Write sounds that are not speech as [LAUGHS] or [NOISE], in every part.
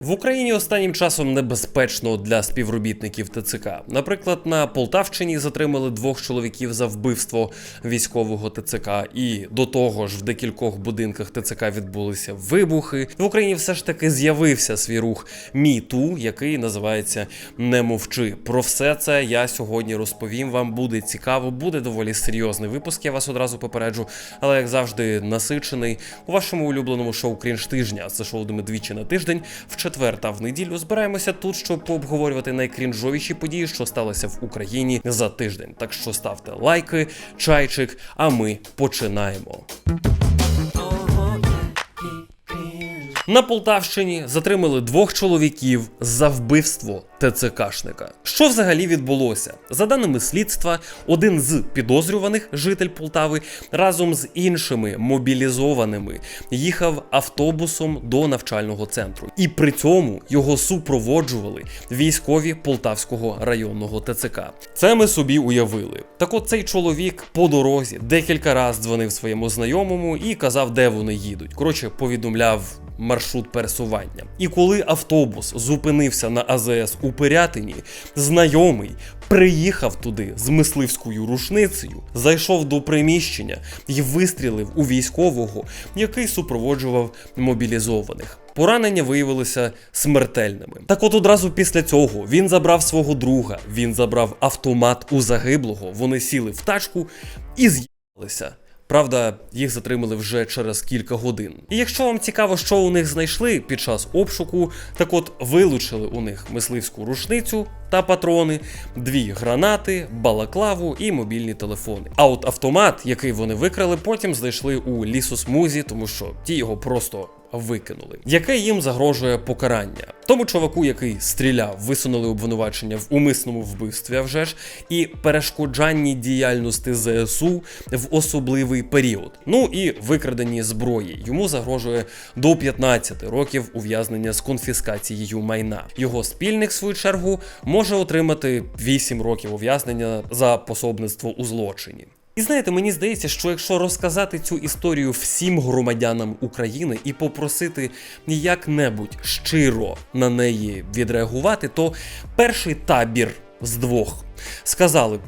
В Україні останнім часом небезпечно для співробітників ТЦК. Наприклад, на Полтавщині затримали двох чоловіків за вбивство військового ТЦК, і до того ж в декількох будинках ТЦК відбулися вибухи. В Україні все ж таки з'явився свій рух МІТУ, який називається Не мовчи. Про все це я сьогодні розповім. Вам буде цікаво, буде доволі серйозний випуск. Я вас одразу попереджу, але як завжди, насичений у вашому улюбленому шоу Крінж тижня. Це шоу де ми на тиждень четвер та в неділю збираємося тут, щоб пообговорювати найкрінжовіші події, що сталося в Україні за тиждень. Так що ставте лайки, чайчик, а ми починаємо. На Полтавщині затримали двох чоловіків за вбивство ТЦКшника. Що взагалі відбулося? За даними слідства, один з підозрюваних житель Полтави разом з іншими мобілізованими їхав автобусом до навчального центру, і при цьому його супроводжували військові Полтавського районного ТЦК. Це ми собі уявили. Так от цей чоловік по дорозі декілька разів дзвонив своєму знайомому і казав, де вони їдуть. Коротше, повідомляв маршрут пересування. І коли автобус зупинився на АЗС у Пирятині, знайомий приїхав туди з мисливською рушницею, зайшов до приміщення і вистрілив у військового, який супроводжував мобілізованих. Поранення виявилися смертельними. Так от одразу після цього він забрав свого друга, він забрав автомат у загиблого. Вони сіли в тачку і з'їхалися. Правда, їх затримали вже через кілька годин. І якщо вам цікаво, що у них знайшли під час обшуку, так от вилучили у них мисливську рушницю та патрони, дві гранати, балаклаву і мобільні телефони. А от автомат, який вони викрали, потім знайшли у лісосмузі, тому що ті його просто викинули. Яке їм загрожує покарання? Тому чуваку, який стріляв, висунули обвинувачення в умисному вбивстві, а вже ж, і перешкоджанні діяльності ЗСУ в особливий період. Ну і викраденні зброї. Йому загрожує до 15 років ув'язнення з конфіскацією майна. Його спільник, в свою чергу, може отримати 8 років ув'язнення за пособництво у злочині. І знаєте, мені здається, що якщо розказати цю історію всім громадянам України і попросити як-небудь щиро на неї відреагувати, то перший табір з двох сказали б.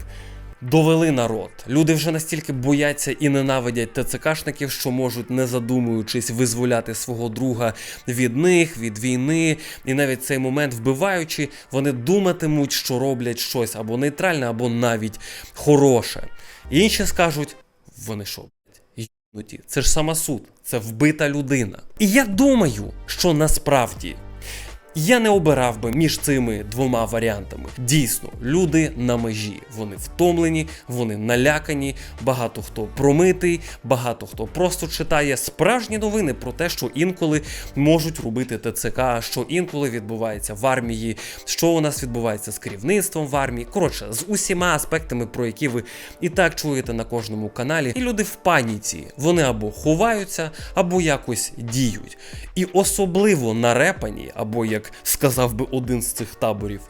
Довели народ. Люди вже настільки бояться і ненавидять ТЦКшників, що можуть, не задумуючись, визволяти свого друга від них, від війни, і навіть цей момент вбиваючи, вони думатимуть, що роблять щось або нейтральне, або навіть хороше. Інші скажуть: вони що, блядь. Це ж самосуд, це вбита людина. І я думаю, що насправді. Я не обирав би між цими двома варіантами. Дійсно, люди на межі. Вони втомлені, вони налякані, багато хто промитий, багато хто просто читає справжні новини про те, що інколи можуть робити ТЦК, що інколи відбувається в армії, що у нас відбувається з керівництвом в армії. Коротше, з усіма аспектами, про які ви і так чуєте на кожному каналі. І люди в паніці. Вони або ховаються, або якось діють. І особливо нарепані, або як сказав би один з цих таборів.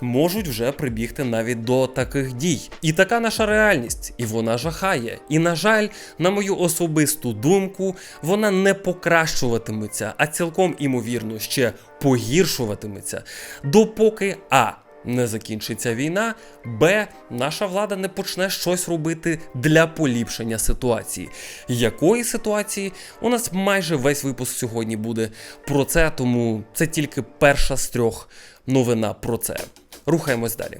Можуть вже прибігти навіть до таких дій. І така наша реальність, і вона жахає. І, на жаль, на мою особисту думку, вона не покращуватиметься, а цілком імовірно ще погіршуватиметься, допоки А. Не закінчиться війна, Б. Наша влада не почне щось робити для поліпшення ситуації. Якої ситуації? У нас майже весь випуск сьогодні буде про це, тому це тільки перша з трьох новина про це. Рухаємось далі.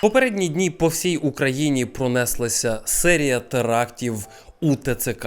Попередні дні по всій Україні пронеслася серія терактів у ТЦК.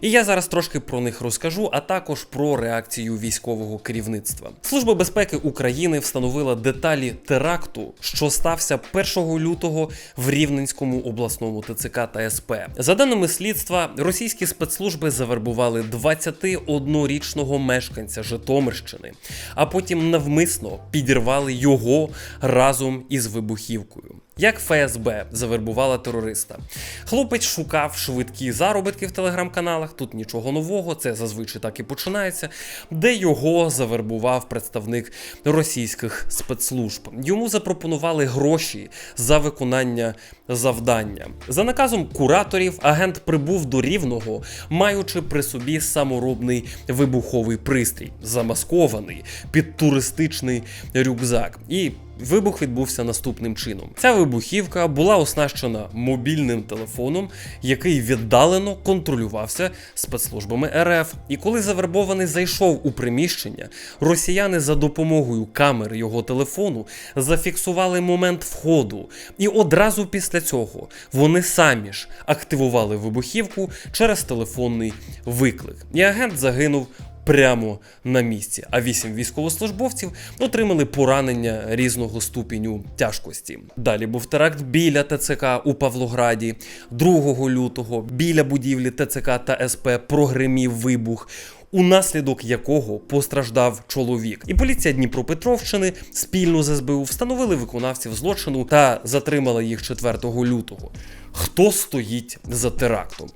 І я зараз трошки про них розкажу, а також про реакцію військового керівництва. Служба безпеки України встановила деталі теракту, що стався 1 лютого в Рівненському обласному ТЦК та СП. За даними слідства, російські спецслужби завербували 21-річного мешканця Житомирщини, а потім навмисно підірвали його разом із вибухівкою. Як ФСБ завербувала терориста. Хлопець шукав швидкі заробітки в телеграм-каналах. Тут нічого нового, це зазвичай так і починається, де його завербував представник російських спецслужб. Йому запропонували гроші за виконання завдання. За наказом кураторів агент прибув до рівного, маючи при собі саморобний вибуховий пристрій, замаскований під туристичний рюкзак. І Вибух відбувся наступним чином. Ця вибухівка була оснащена мобільним телефоном, який віддалено контролювався спецслужбами РФ. І коли завербований зайшов у приміщення, росіяни за допомогою камери його телефону зафіксували момент входу. І одразу після цього вони самі ж активували вибухівку через телефонний виклик. І агент загинув прямо на місці. А вісім військовослужбовців отримали поранення різного ступеню тяжкості. Далі був теракт біля ТЦК у Павлограді, 2 лютого біля будівлі ТЦК та СП прогримів вибух. Унаслідок якого постраждав чоловік, і поліція Дніпропетровщини спільно з СБУ встановили виконавців злочину та затримала їх 4 лютого. Хто стоїть за терактом?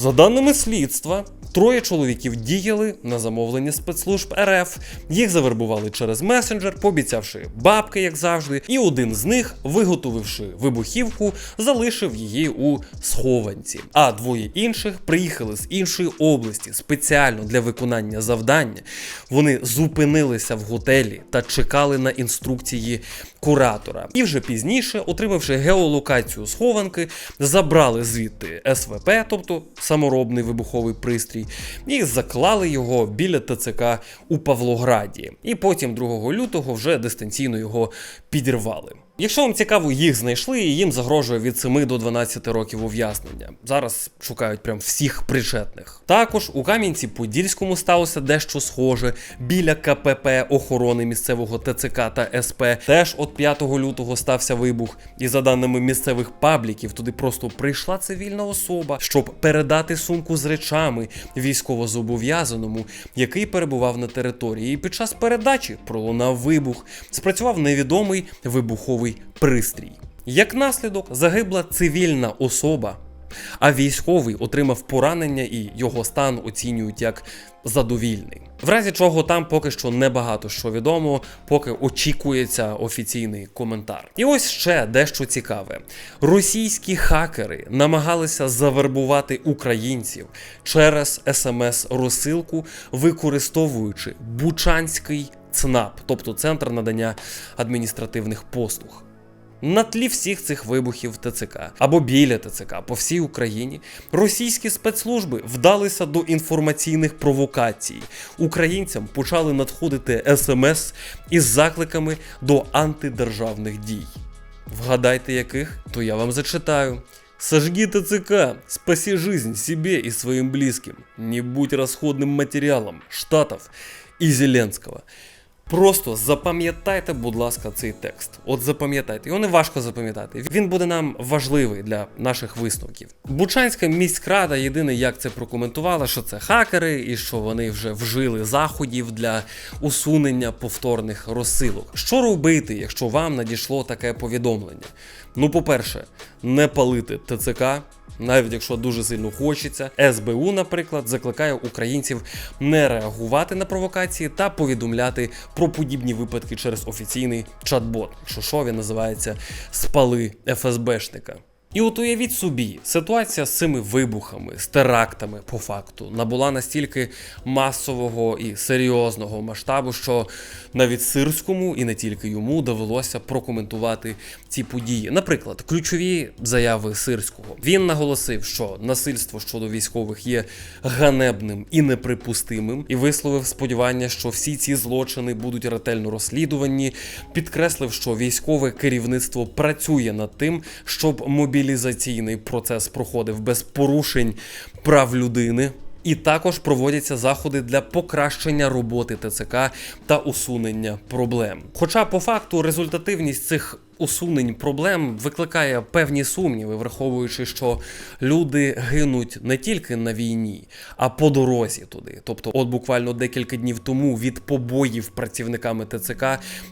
За даними слідства, троє чоловіків діяли на замовлення спецслужб РФ. Їх завербували через месенджер, пообіцявши бабки, як завжди, і один з них, виготовивши вибухівку, залишив її у схованці. А двоє інших приїхали з іншої області спеціально для виконання завдання. Вони зупинилися в готелі та чекали на інструкції куратора. І вже пізніше, отримавши геолокацію схованки, забрали звідти СВП, тобто саморобний вибуховий пристрій, і заклали його біля ТЦК у Павлограді. І потім 2 лютого вже дистанційно його підірвали. Якщо вам цікаво, їх знайшли, і їм загрожує від 7 до 12 років ув'язнення. Зараз шукають прям всіх причетних. Також у Кам'янці-Подільському сталося дещо схоже біля КПП охорони місцевого ТЦК та СП. Теж от 5 лютого стався вибух, і за даними місцевих пабліків, туди просто прийшла цивільна особа, щоб передати сумку з речами військовозобов'язаному, який перебував на території. І під час передачі пролунав вибух. Спрацював невідомий вибуховий пристрій. Як наслідок, загибла цивільна особа, а військовий отримав поранення і його стан оцінюють як задовільний. В разі чого там поки що небагато що відомо, поки очікується офіційний коментар. І ось ще дещо цікаве: російські хакери намагалися завербувати українців через смс-розсилку, використовуючи Бучанський ЦНАП, тобто центр надання адміністративних послуг. На тлі всіх цих вибухів ТЦК або біля ТЦК по всій Україні російські спецслужби вдалися до інформаційних провокацій. Українцям почали надходити смс із закликами до антидержавних дій. Вгадайте, яких, то я вам зачитаю. Сожги ТЦК, спаси жизнь себе и своим близким. Не будь расходным материалом Штатов і Зеленського. Просто запам'ятайте, будь ласка, цей текст. От запам'ятайте, його не важко запам'ятати. Він буде нам важливий для наших висновків. Бучанська міськрада єдине, як це прокоментувала, що це хакери і що вони вже вжили заходів для усунення повторних розсилок. Що робити, якщо вам надійшло таке повідомлення? Ну, по-перше, не палити ТЦК. Навіть якщо дуже сильно хочеться, СБУ, наприклад, закликає українців не реагувати на провокації та повідомляти про подібні випадки через офіційний чат-бот, що шові називається спали ФСБшника. І от уявіть собі, ситуація з цими вибухами, з терактами по факту набула настільки масового і серйозного масштабу, що навіть сирському і не тільки йому довелося прокоментувати ці події. Наприклад, ключові заяви сирського. Він наголосив, що насильство щодо військових є ганебним і неприпустимим, і висловив сподівання, що всі ці злочини будуть ретельно розслідувані. Підкреслив, що військове керівництво працює над тим, щоб мобілізаційний процес проходив без порушень прав людини. І також проводяться заходи для покращення роботи ТЦК та усунення проблем. Хоча по факту результативність цих усунень проблем викликає певні сумніви, враховуючи, що люди гинуть не тільки на війні, а по дорозі туди. Тобто, от буквально декілька днів тому від побоїв працівниками ТЦК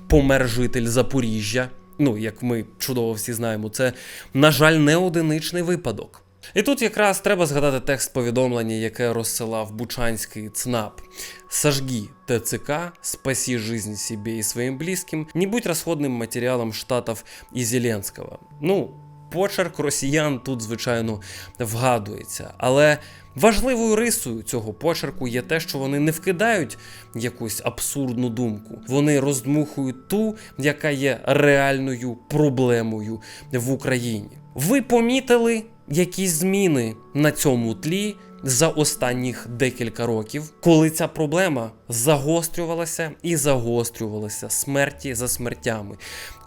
помер житель Запоріжжя Ну, як ми чудово всі знаємо, це, на жаль, не одиничний випадок. І тут якраз треба згадати текст повідомлення, яке розсилав Бучанський ЦНАП. «Сожги ТЦК, спаси жизнь себе и своим близким, не будь расходным материалом Штатов і Зеленського. Ну, почерк росіян тут, звичайно, вгадується. Але важливою рисою цього почерку є те, що вони не вкидають якусь абсурдну думку. Вони роздмухують ту, яка є реальною проблемою в Україні. Ви помітили якісь зміни на цьому тлі за останніх декілька років, коли ця проблема загострювалася і загострювалася смерті за смертями.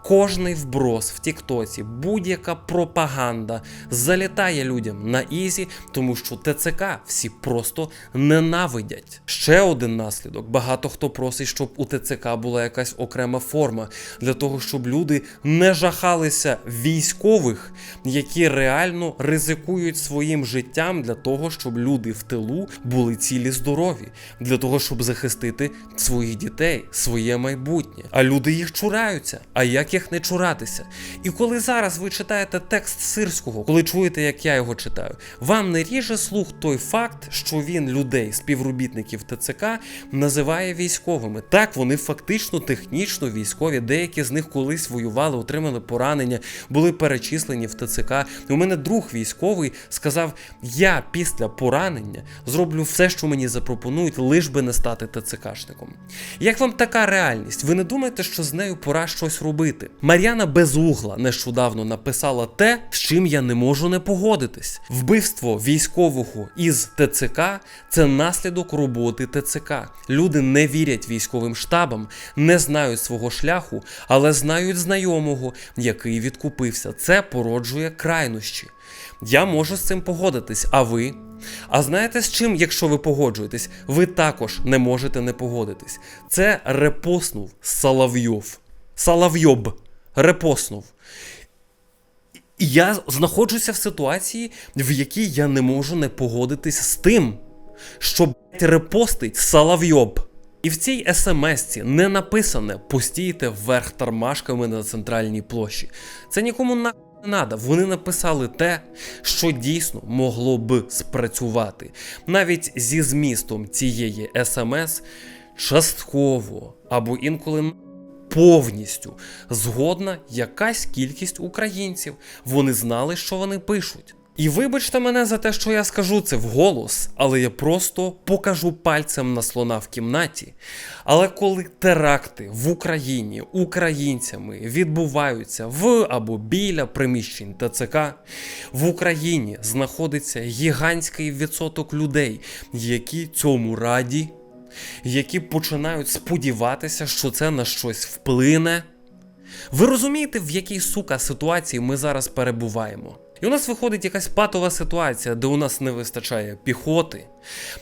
Кожний вброс в Тіктоці, будь-яка пропаганда залітає людям на ізі, тому що ТЦК всі просто ненавидять. Ще один наслідок: багато хто просить, щоб у ТЦК була якась окрема форма для того, щоб люди не жахалися військових, які реально ризикують своїм життям для того, щоб люди в тилу були цілі здорові, для того, щоб захистити своїх дітей, своє майбутнє. А люди їх чураються. А як їх не чуратися? І коли зараз ви читаєте текст сирського, коли чуєте, як я його читаю, вам не ріже слух той факт, що він людей, співробітників ТЦК, називає військовими. Так, вони фактично технічно військові. Деякі з них колись воювали, отримали поранення, були перечислені в ТЦК. У мене друг військовий сказав: я після поранення зроблю все, що мені запропонують, лиш би не стати ТЦКшником. Як вам така реальність? Ви не думаєте, що з нею пора щось робити? Мар'яна Безугла нещодавно написала те, з чим я не можу не погодитись. Вбивство військового із ТЦК це наслідок роботи ТЦК. Люди не вірять військовим штабам, не знають свого шляху, але знають знайомого, який відкупився. Це породжує крайнощі. Я можу з цим погодитись, а ви? А знаєте з чим, якщо ви погоджуєтесь, ви також не можете не погодитись. Це репоснув Соловйов. Соловйоб репоснув. Я знаходжуся в ситуації, в якій я не можу не погодитись з тим, що блядь, репостить Соловйоб. І в цій смс-ці не написане постійте вверх тормашками на центральній площі. Це нікому на не надо. Вони написали те, що дійсно могло б спрацювати. Навіть зі змістом цієї смс частково або інколи повністю згодна якась кількість українців. Вони знали, що вони пишуть. І вибачте мене за те, що я скажу це вголос, але я просто покажу пальцем на слона в кімнаті. Але коли теракти в Україні українцями відбуваються в або біля приміщень ТЦК, в Україні знаходиться гігантський відсоток людей, які цьому раді, які починають сподіватися, що це на щось вплине. Ви розумієте, в якій сука ситуації ми зараз перебуваємо? І у нас виходить якась патова ситуація, де у нас не вистачає піхоти,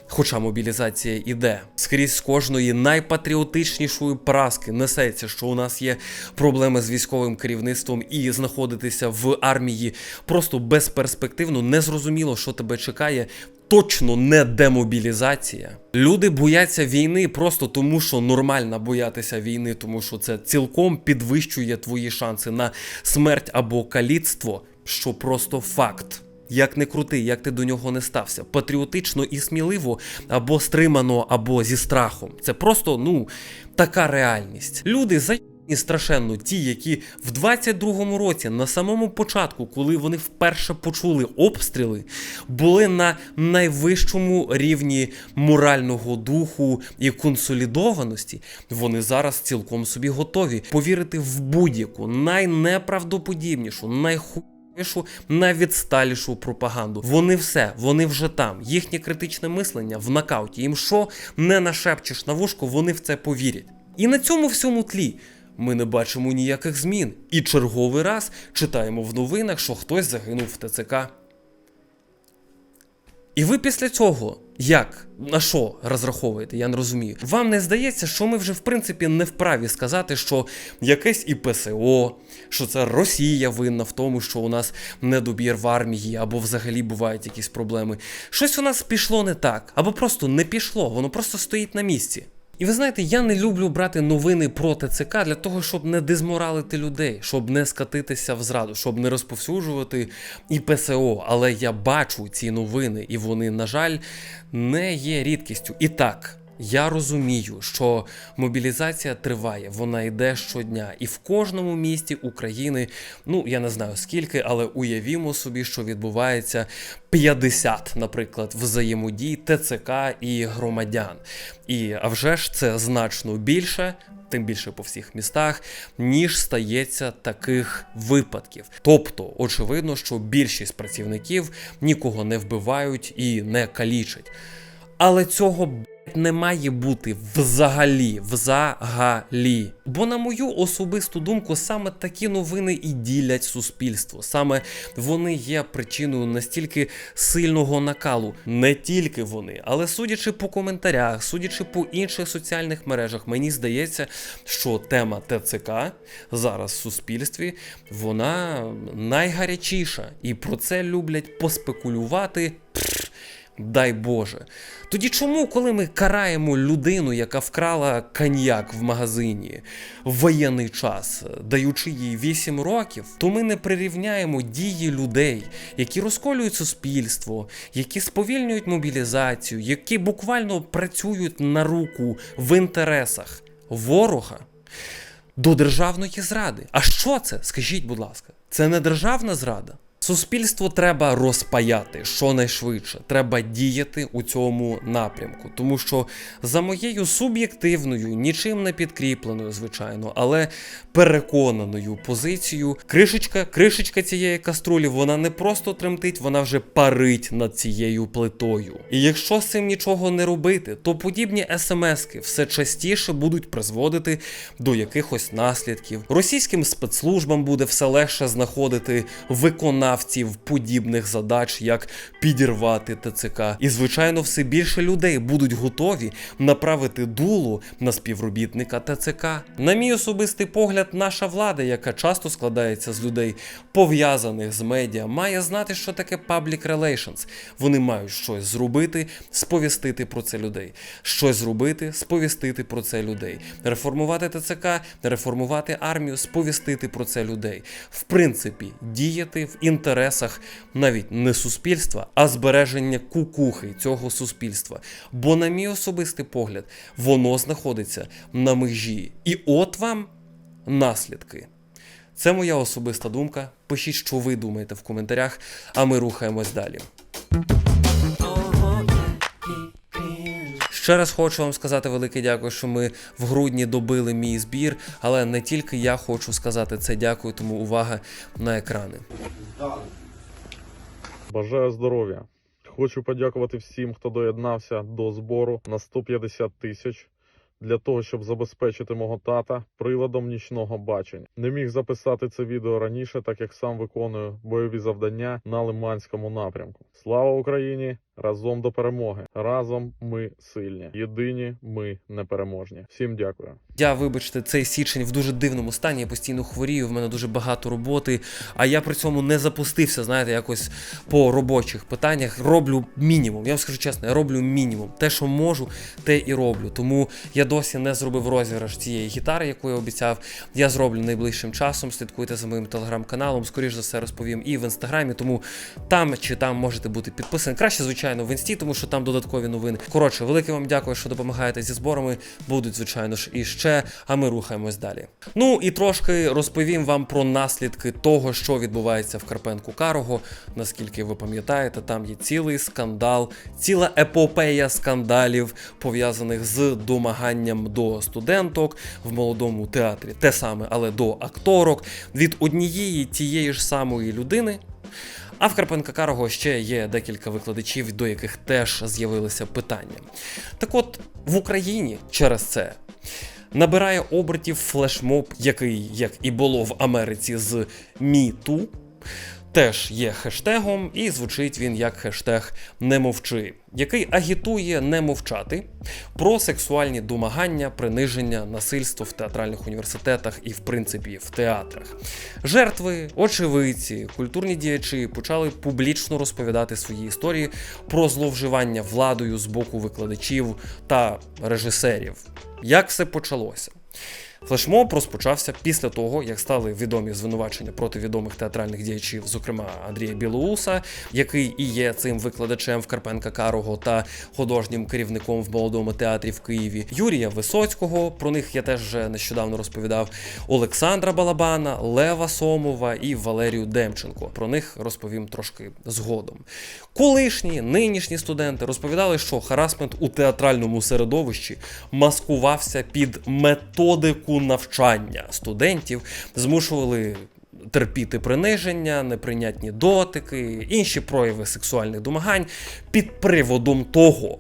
хоча мобілізація іде. Скрізь з кожної найпатріотичнішої праски несеться, що у нас є проблеми з військовим керівництвом і знаходитися в армії просто безперспективно, незрозуміло, що тебе чекає. Точно не демобілізація. Люди бояться війни просто тому, що нормально боятися війни, тому що це цілком підвищує твої шанси на смерть або каліцтво, що просто факт. Як не крути, як ти до нього не стався, патріотично і сміливо, або стримано, або зі страхом. Це просто ну така реальність. Люди за. І страшенно ті, які в 22-му році, на самому початку, коли вони вперше почули обстріли, були на найвищому рівні морального духу і консолідованості, вони зараз цілком собі готові повірити в будь-яку найнеправдоподібнішу, найху. Найвідсталішу пропаганду. Вони все, вони вже там. Їхнє критичне мислення в нокауті. Їм що не нашепчеш на вушко, вони в це повірять. І на цьому всьому тлі ми не бачимо ніяких змін. І черговий раз читаємо в новинах, що хтось загинув в ТЦК. І ви після цього як? На що розраховуєте? Я не розумію. Вам не здається, що ми вже в принципі не вправі сказати, що якесь і ПСО, що це Росія винна в тому, що у нас недобір в армії, або взагалі бувають якісь проблеми. Щось у нас пішло не так, або просто не пішло, воно просто стоїть на місці. І ви знаєте, я не люблю брати новини про ТЦК для того, щоб не дезморалити людей, щоб не скатитися в зраду, щоб не розповсюджувати і ПСО. Але я бачу ці новини, і вони, на жаль, не є рідкістю. І так. Я розумію, що мобілізація триває, вона йде щодня, і в кожному місті України, ну я не знаю скільки, але уявімо собі, що відбувається 50, наприклад, взаємодій ТЦК і громадян. І а вже ж це значно більше. Тим більше по всіх містах, ніж стається таких випадків. Тобто, очевидно, що більшість працівників нікого не вбивають і не калічать. Але цього не має бути взагалі, взагалі. Бо, на мою особисту думку, саме такі новини і ділять суспільство. Саме вони є причиною настільки сильного накалу. Не тільки вони, але судячи по коментарях, судячи по інших соціальних мережах, мені здається, що тема ТЦК зараз в суспільстві вона найгарячіша, і про це люблять поспекулювати. Дай Боже. Тоді чому, коли ми караємо людину, яка вкрала коньяк в магазині в воєнний час, даючи їй 8 років, то ми не прирівняємо дії людей, які розколюють суспільство, які сповільнюють мобілізацію, які буквально працюють на руку в інтересах ворога до державної зради. А що це? Скажіть, будь ласка, це не державна зрада? Суспільство треба розпаяти щонайшвидше. Треба діяти у цьому напрямку, тому що за моєю суб'єктивною, нічим не підкріпленою, звичайно, але переконаною позицією, кришечка, кришечка цієї каструлі, вона не просто тремтить, вона вже парить над цією плитою. І якщо з цим нічого не робити, то подібні смски все частіше будуть призводити до якихось наслідків. Російським спецслужбам буде все легше знаходити виконавців подібних задач, як підірвати ТЦК. І звичайно, все більше людей будуть готові направити дулу на співробітника ТЦК. На мій особистий погляд, наша влада, яка часто складається з людей, пов'язаних з медіа, має знати, що таке public relations. Вони мають щось зробити, сповістити про це людей. Щось зробити, сповістити про це людей. Реформувати ТЦК, реформувати армію, сповістити про це людей. В принципі, діяти в інтересах навіть не суспільства, а збереження кукухи цього суспільства. Бо, на мій особистий погляд, воно знаходиться на межі. І от вам наслідки. Це моя особиста думка. Пишіть, що ви думаєте в коментарях, а ми рухаємось далі. Ще раз хочу вам сказати велике дякую, що ми в грудні добили мій збір, але не тільки я хочу сказати це дякую, тому увага на екрани. Бажаю здоров'я. Хочу подякувати всім, хто доєднався до збору на 150 тисяч для того, щоб забезпечити мого тата приладом нічного бачення. Не міг записати це відео раніше, так як сам виконую бойові завдання на Лиманському напрямку. Слава Україні! Разом до перемоги! Разом ми сильні. Єдині ми непереможні. Всім дякую. Я, вибачте, цей січень в дуже дивному стані. Я постійно хворію, в мене дуже багато роботи. А я при цьому не запустився, знаєте, якось по робочих питаннях. Роблю мінімум. Я вам скажу чесно, я роблю мінімум. Те, що можу, те і роблю. Тому я досі не зробив розіграш цієї гітари, яку я обіцяв. Я зроблю найближчим часом. Слідкуйте за моїм телеграм-каналом. Скоріш за все розповім і в інстаграмі. Тому там чи там можете бути підписані. Краще, звичайно, в інсті, тому що там додаткові новини. Коротше, велике вам дякую, що допомагаєте зі зборами. Будуть, звичайно ж, і ще. А ми рухаємось далі. Ну і трошки розповім вам про наслідки того, що відбувається в Карпенку Карого. Наскільки ви пам'ятаєте, там є цілий скандал, ціла епопея скандалів, пов'язаних з домаганням до студенток в молодому театрі. Те саме, але до акторок від однієї тієї ж самої людини. А в Карпенка Карого ще є декілька викладачів, до яких теж з'явилися питання. Так от в Україні через це набирає обертів флешмоб, який, як і було в Америці з Too, теж є хештегом, і звучить він як хештег не мовчи, який агітує не мовчати про сексуальні домагання, приниження, насильство в театральних університетах і, в принципі, в театрах. Жертви, очевидці, культурні діячі почали публічно розповідати свої історії про зловживання владою з боку викладачів та режисерів. Як все почалося? Флешмоб розпочався після того, як стали відомі звинувачення проти відомих театральних діячів, зокрема Андрія Білоуса, який і є цим викладачем в Карпенка Карого та художнім керівником в молодому театрі в Києві, Юрія Висоцького. Про них я теж вже нещодавно розповідав. Олександра Балабана, Лева Сомова і Валерію Демченко. Про них розповім трошки згодом. Колишні, нинішні студенти розповідали, що харасмент у театральному середовищі маскувався під методику навчання студентів, змушували. Терпіти приниження, неприйнятні дотики, інші прояви сексуальних домагань під приводом того,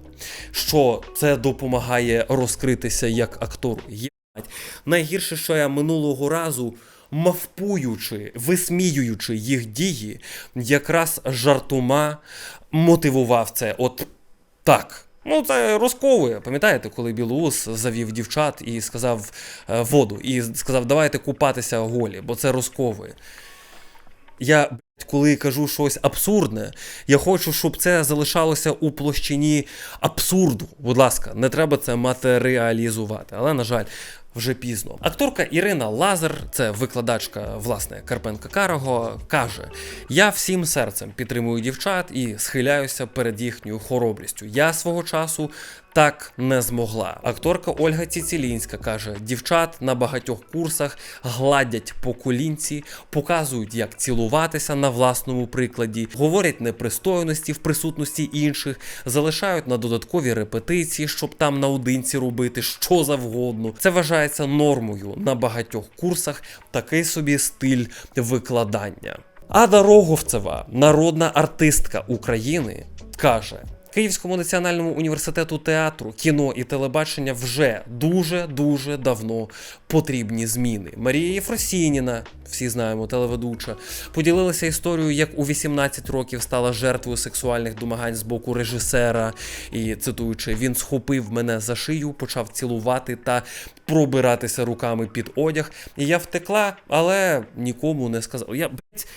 що це допомагає розкритися як актору. Єбать. Найгірше, що я минулого разу, мавпуючи, висміюючи їх дії, якраз жартома мотивував це. От так. Ну, це розковує. Пам'ятаєте, коли Білоус завів дівчат і сказав е, воду, і сказав, давайте купатися голі, бо це розковує. Я, коли кажу щось абсурдне, я хочу, щоб це залишалося у площині абсурду. Будь ласка, не треба це матеріалізувати. Але, на жаль, вже пізно. Акторка Ірина Лазар, це викладачка власне Карпенка Карого, каже: Я всім серцем підтримую дівчат і схиляюся перед їхньою хоробрістю. Я свого часу так не змогла. Акторка Ольга Ціцілінська каже: дівчат на багатьох курсах гладять по колінці, показують, як цілуватися на власному прикладі, говорять непристойності в присутності інших, залишають на додаткові репетиції, щоб там наодинці робити що завгодно. Це вважається нормою на багатьох курсах. Такий собі стиль викладання. Ада Роговцева, народна артистка України, каже. Київському національному університету театру, кіно і телебачення вже дуже дуже давно потрібні зміни. Марія Єфросініна, всі знаємо, телеведуча, поділилася історією, як у 18 років стала жертвою сексуальних домагань з боку режисера. І цитуючи, він схопив мене за шию, почав цілувати та пробиратися руками під одяг. І я втекла, але нікому не сказав. Я блядь,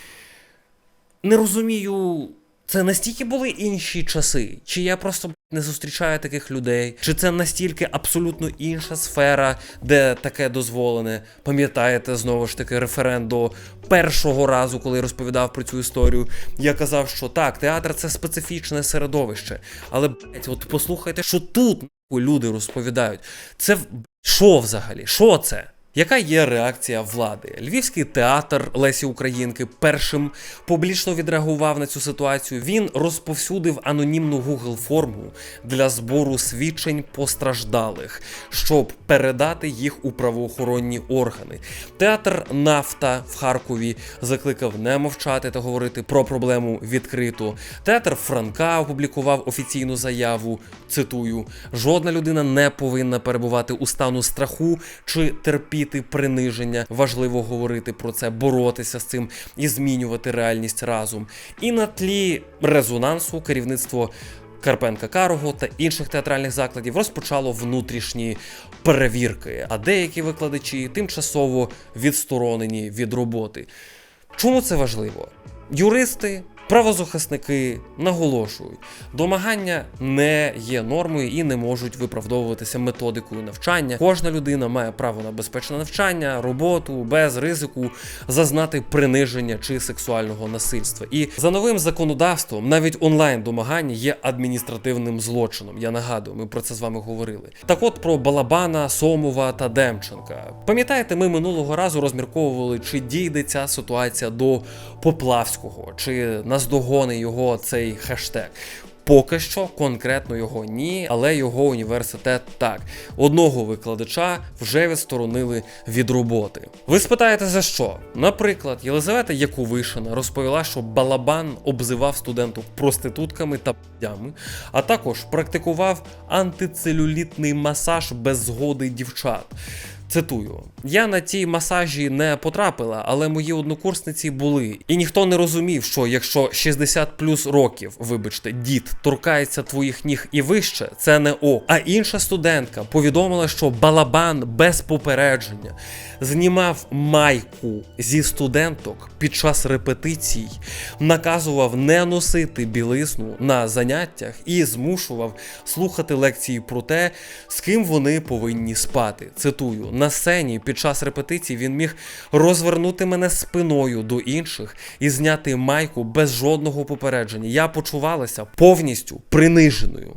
не розумію. Це настільки були інші часи, чи я просто не зустрічаю таких людей, чи це настільки абсолютно інша сфера, де таке дозволене? Пам'ятаєте знову ж таки референ до першого разу, коли я розповідав про цю історію. Я казав, що так, театр це специфічне середовище. Але блядь, от послухайте, що тут люди розповідають. Це що взагалі? Що це? Яка є реакція влади? Львівський театр Лесі Українки першим публічно відреагував на цю ситуацію. Він розповсюдив анонімну Google форму для збору свідчень постраждалих, щоб передати їх у правоохоронні органи. Театр Нафта в Харкові закликав не мовчати та говорити про проблему відкрито. Театр Франка опублікував офіційну заяву. Цитую: жодна людина не повинна перебувати у стану страху чи терпіти приниження. Важливо говорити про це, боротися з цим і змінювати реальність разом. І на тлі резонансу керівництво. Карпенка Карого та інших театральних закладів розпочало внутрішні перевірки, а деякі викладачі тимчасово відсторонені від роботи. Чому це важливо? Юристи, правозахисники наголошують, домагання не є нормою і не можуть виправдовуватися методикою навчання. Кожна людина має право на безпечне навчання, роботу без ризику зазнати приниження чи сексуального насильства. І за новим законодавством навіть онлайн домагання є адміністративним злочином. Я нагадую, ми про це з вами говорили. Так от про Балабана, Сомова та Демченка. Пам'ятаєте, ми минулого разу розмірковували, чи дійде ця ситуація до Поплавського, чи наздогони його цей хештег. Поки що конкретно його ні, але його університет так. Одного викладача вже відсторонили від роботи. Ви спитаєте за що? Наприклад, Єлизавета Якувишина розповіла, що Балабан обзивав студенток проститутками та п***ями, а також практикував антицелюлітний масаж без згоди дівчат. Цитую: я на ті масажі не потрапила, але мої однокурсниці були. І ніхто не розумів, що якщо 60 плюс років, вибачте, дід торкається твоїх ніг і вище, це не ок. А інша студентка повідомила, що балабан без попередження знімав майку зі студенток під час репетицій, наказував не носити білизну на заняттях і змушував слухати лекції про те, з ким вони повинні спати. Цитую: на сцені під час репетицій він міг розвернути мене спиною до інших і зняти майку без жодного попередження. Я почувалася повністю приниженою.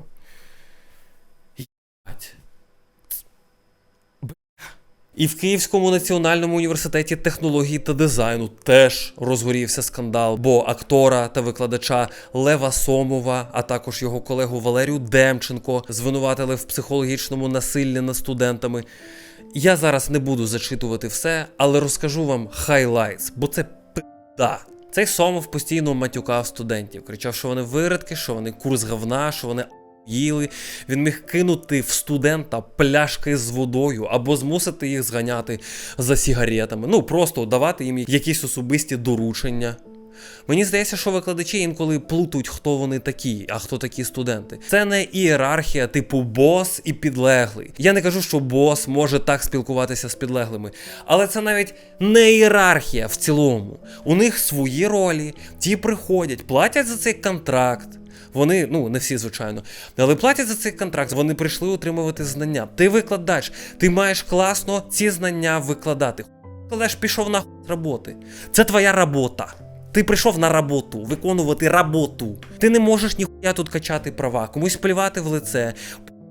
І в Київському національному університеті технології та дизайну теж розгорівся скандал, бо актора та викладача Лева Сомова, а також його колегу Валерію Демченко звинуватили в психологічному насиллі над студентами. Я зараз не буду зачитувати все, але розкажу вам хайлайтс, бо це пизда. Цей Сомов постійно матюкав студентів, кричав, що вони виродки, що вони курс говна, що вони їли. Він міг кинути в студента пляшки з водою або змусити їх зганяти за сігаретами. Ну просто давати їм якісь особисті доручення. Мені здається, що викладачі інколи плутають, хто вони такі, а хто такі студенти. Це не ієрархія типу бос і підлеглий. Я не кажу, що бос може так спілкуватися з підлеглими, але це навіть не ієрархія в цілому. У них свої ролі, ті приходять, платять за цей контракт. Вони, ну не всі, звичайно, але платять за цей контракт. Вони прийшли отримувати знання. Ти викладач, ти маєш класно ці знання викладати. Колеш пішов на роботи. Це твоя робота. Ти прийшов на роботу, виконувати роботу. Ти не можеш ніхуя тут качати права, комусь плівати в лице.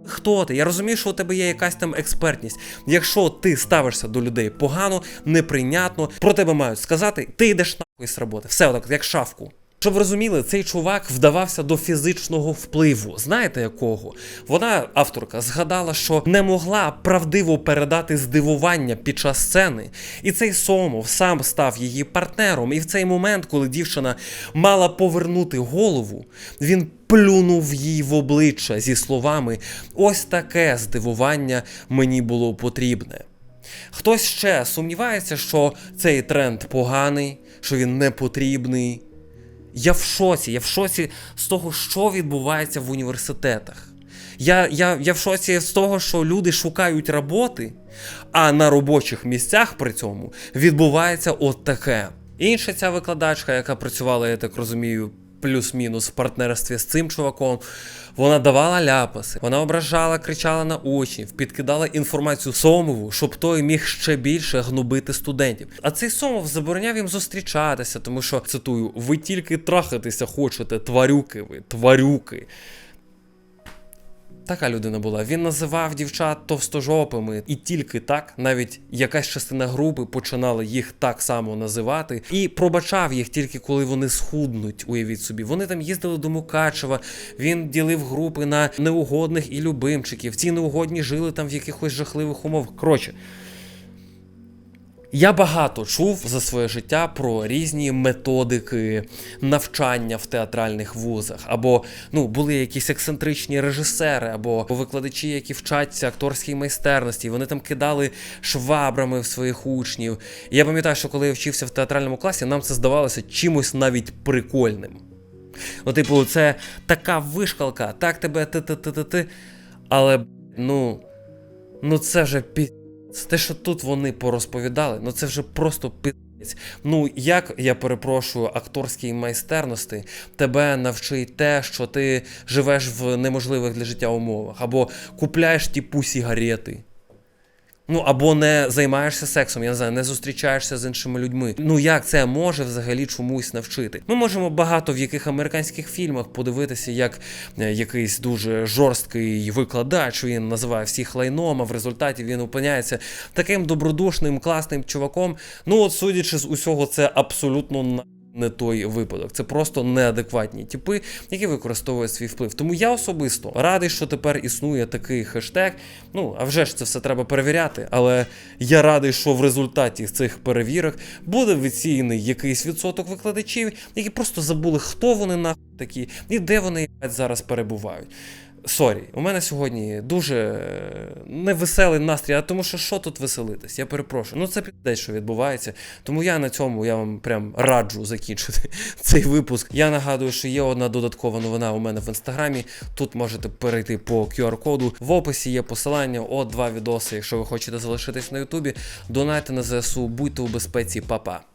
Хто ти? Я розумію, що у тебе є якась там експертність. Якщо ти ставишся до людей погано, неприйнятно, про тебе мають сказати, ти йдеш нахуй з роботи. Все отак, як шавку. Щоб розуміли, цей чувак вдавався до фізичного впливу. Знаєте якого? Вона, авторка, згадала, що не могла правдиво передати здивування під час сцени. І цей Сомов сам став її партнером. І в цей момент, коли дівчина мала повернути голову, він плюнув їй в обличчя зі словами: ось таке здивування мені було потрібне. Хтось ще сумнівається, що цей тренд поганий, що він не потрібний. Я в шоці, я в шоці з того, що відбувається в університетах. Я, я, я в шоці з того, що люди шукають роботи, а на робочих місцях при цьому відбувається от таке. Інша ця викладачка, яка працювала, я так розумію, плюс-мінус в партнерстві з цим чуваком, вона давала ляпаси, вона ображала, кричала на учнів, підкидала інформацію Сомову, щоб той міг ще більше гнобити студентів. А цей Сомов забороняв їм зустрічатися, тому що цитую: ви тільки трахатися хочете, тварюки ви, тварюки. Така людина була. Він називав дівчат товстожопими, і тільки так, навіть якась частина групи починала їх так само називати, і пробачав їх тільки коли вони схуднуть. Уявіть собі. Вони там їздили до Мукачева. Він ділив групи на неугодних і любимчиків. Ці неугодні жили там в якихось жахливих умовах. Коротше. Я багато чув за своє життя про різні методики навчання в театральних вузах, або ну були якісь ексцентричні режисери, або викладачі, які вчаться акторській майстерності. Вони там кидали швабрами в своїх учнів. І я пам'ятаю, що коли я вчився в театральному класі, нам це здавалося чимось навіть прикольним. Ну, типу, це така вишкалка, так тебе ти-ти-ти-ти. Але ну, ну це вже пі. Те, що тут вони порозповідали, ну це вже просто пиздець. Ну як я перепрошую акторській майстерності, тебе навчить те, що ти живеш в неможливих для життя умовах, або купляєш типу сігарети. Ну, або не займаєшся сексом, я не знаю, не зустрічаєшся з іншими людьми. Ну як це може взагалі чомусь навчити? Ми можемо багато в яких американських фільмах подивитися, як е, якийсь дуже жорсткий викладач він називає всіх лайном, а в результаті він опиняється таким добродушним, класним чуваком. Ну, от судячи з усього, це абсолютно. Не той випадок, це просто неадекватні типи, які використовують свій вплив. Тому я особисто радий, що тепер існує такий хештег. Ну а вже ж це все треба перевіряти. Але я радий, що в результаті цих перевірок буде відсіяний якийсь відсоток викладачів, які просто забули, хто вони нахуй такі і де вони зараз перебувають. Сорі, у мене сьогодні дуже е, невеселий настрій, а тому що що тут веселитись? Я перепрошую. Ну це піде, що відбувається. Тому я на цьому я вам прям раджу закінчити [LAUGHS] цей випуск. Я нагадую, що є одна додаткова новина у мене в інстаграмі. Тут можете перейти по QR-коду. В описі є посилання, от два відоси. Якщо ви хочете залишитись на Ютубі, донайте на ЗСУ, будьте у безпеці, па-па.